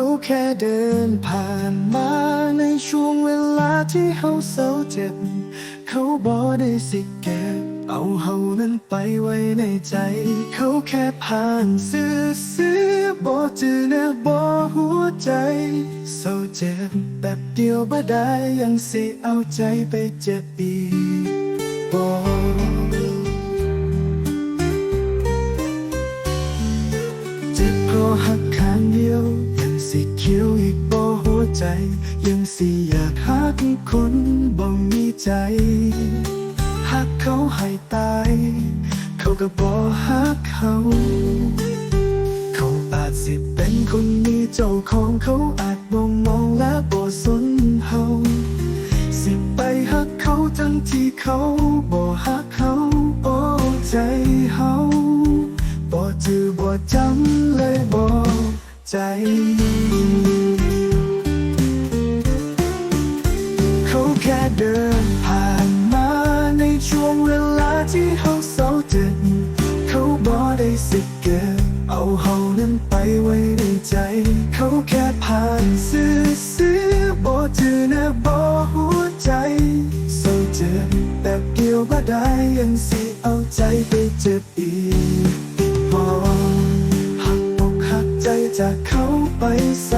ขาแค่เดินผ่านมาในช่วงเวลาที่เขาเศร้าเจ็บ เขาบอกได้สิเก็บเอาเฮานั้นไปไว้ในใจ เขาแค่ผ่านซื้อซื้อบอกจือนะบอกหัวใจเศร้าเจ็บแบบเดียวบ่ได้ยังสิเอาใจไปเจ็บอีก ใจ ยังสิอยากหักคนบ่มีใจหักเขาให้ตาย เขาก็บ่หักเขา เขาอาจสิเป็นคนมีเจ้าของเขาอาจบ่มองและบ่สนเฮาสิไปหักเขาทั้งที่เขาบ่หักเขาโอ้ใจเฮาบ่จือบ่จำเลยบ่ใจ นั้นไปไว้ในใจ เขาแค่ผ่านซื้อซื้อบ่จือนะบ่หัวใจเศร้าเจ็บแต่เดียวบ่ได้ยังสิเอาใจไปเจ็บอีกพอหักอกหักใจจากเขาไปซะ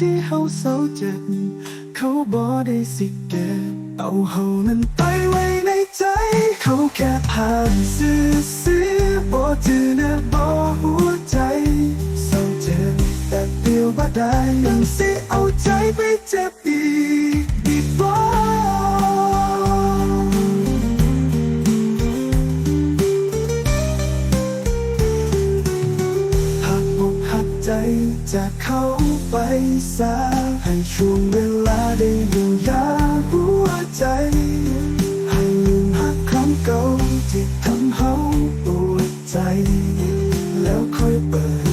ที่เขาเศร้าเจ็บเขาบอกได้สิเก็บเอาเฮานั้นไปไว้ในใจ เขาแค่ผ่านซื้อซื้อบอกจือนะบอหัวใจเศร้าเจ็บแต่เดียวบ่ได้ยังสิเอาใจไปเจ็บ ใจจากเขาไปซะให้ช่วงเวลาได้อยู่ยาหัวใจ ให้ลืมหักครั้งเก่าที่ทำเฮาปวดใจ แล้วค่อยเปิด